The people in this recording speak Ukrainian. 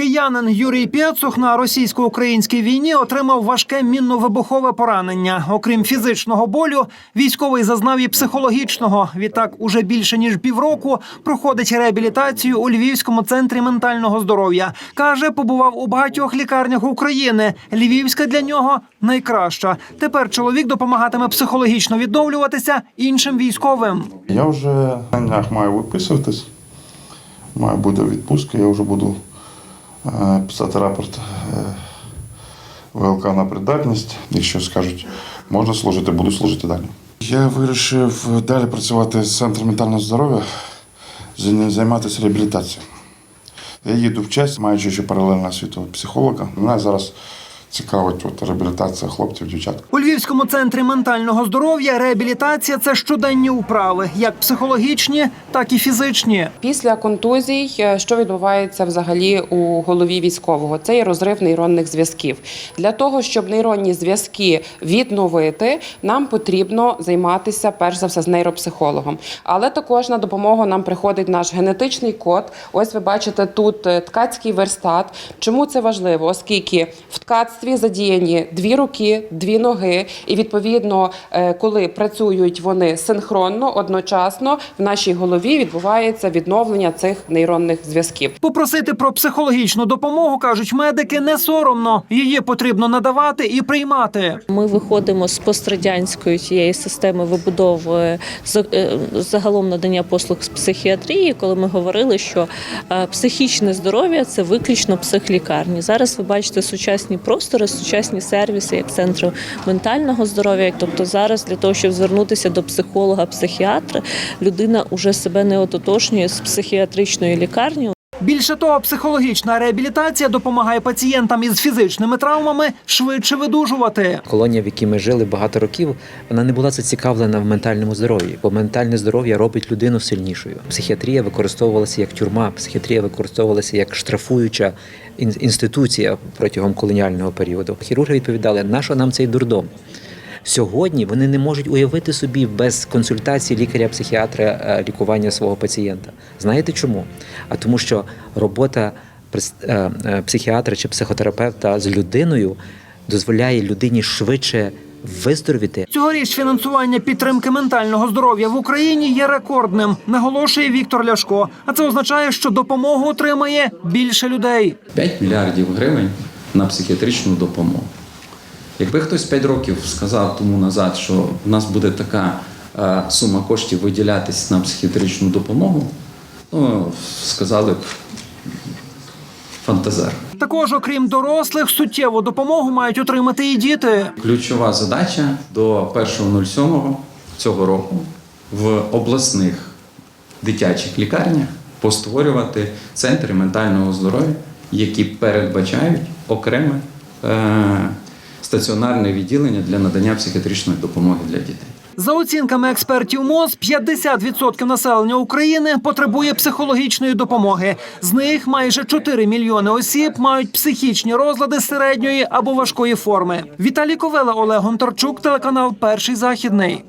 Киянин Юрій Пєцух на російсько-українській війні отримав важке мінно-вибухове поранення. Окрім фізичного болю, військовий зазнав і психологічного. Відтак, уже більше ніж півроку проходить реабілітацію у Львівському центрі ментального здоров'я. каже, побував у багатьох лікарнях України. Львівська для нього найкраща. Тепер чоловік допомагатиме психологічно відновлюватися іншим військовим. Я вже на днях маю виписуватись, маю буде відпустка, я вже буду писати рапорт е, ВЛК на придатність. Якщо скажуть, можна служити, буду служити далі. Я вирішив далі працювати з центром ментального здоров'я, займатися реабілітацією. Я їду в честь, маючи ще паралельно освіту психолога. У Мене зараз цікавить от, реабілітація хлопців, дівчат. У Львівському центрі ментального здоров'я реабілітація це щоденні вправи, як психологічні, так і фізичні. Після контузій, е, що відбувається взагалі у голові військового, це є розрив нейронних зв'язків. Для того щоб нейронні зв'язки відновити, нам потрібно займатися перш за все з нейропсихологом. Але також на допомогу нам приходить наш генетичний код. Ось ви бачите тут е, ткацький верстат. Чому це важливо? Оскільки в ткацтві задіяні дві руки, дві ноги, і відповідно, е, коли працюють вони синхронно, одночасно в нашій голові відбувається відновлення цих нейронних зв'язків. Попросити про психологічну допомогу кажуть медики не соромно. Її потрібно надавати і приймати. Ми виходимо з пострадянської цієї системи вибудови з- е, загалом надання послуг з психіатрії, коли ми говорили, що е, психічне здоров'я це виключно психлікарні. Зараз ви бачите сучасні простори, сучасні сервіси, як центри ментального здоров'я. Тобто зараз для того, щоб звернутися до психолога, психіатра, людина вже себе не ототожнює з психіатричної лікарні. Більше того, психологічна реабілітація допомагає пацієнтам із фізичними травмами швидше видужувати. Колонія, в якій ми жили багато років, вона не була зацікавлена в ментальному здоров'ї, бо ментальне здоров'я робить людину сильнішою. Психіатрія використовувалася як тюрма, психіатрія використовувалася як штрафуюча інституція протягом колоніального періоду. Хірурги відповідали, на що нам цей дурдом? Сьогодні вони не можуть уявити собі без консультації лікаря-психіатра е, лікування свого пацієнта. Знаєте чому? А тому, що робота е, е, психіатра чи психотерапевта з людиною дозволяє людині швидше виздоровіти. Цьогоріч фінансування підтримки ментального здоров'я в Україні є рекордним, наголошує Віктор Ляшко. А це означає, що допомогу отримає більше людей. 5 мільярдів гривень на психіатричну допомогу. Якби хтось 5 років сказав тому назад, що в нас буде така е, сума коштів виділятись на психіатричну допомогу, ну, сказали б фантазер. Також, окрім дорослих, суттєву допомогу мають отримати і діти. Ключова задача до 1.07 цього року в обласних дитячих лікарнях постворювати центри ментального здоров'я, які передбачають окреме е, стаціонарне відділення для надання психіатричної допомоги для дітей. За оцінками експертів МОЗ, 50% населення України потребує психологічної допомоги. З них майже 4 мільйони осіб мають психічні розлади середньої або важкої форми. Віталій Ковела, Олег Гонтарчук, телеканал Перший західний.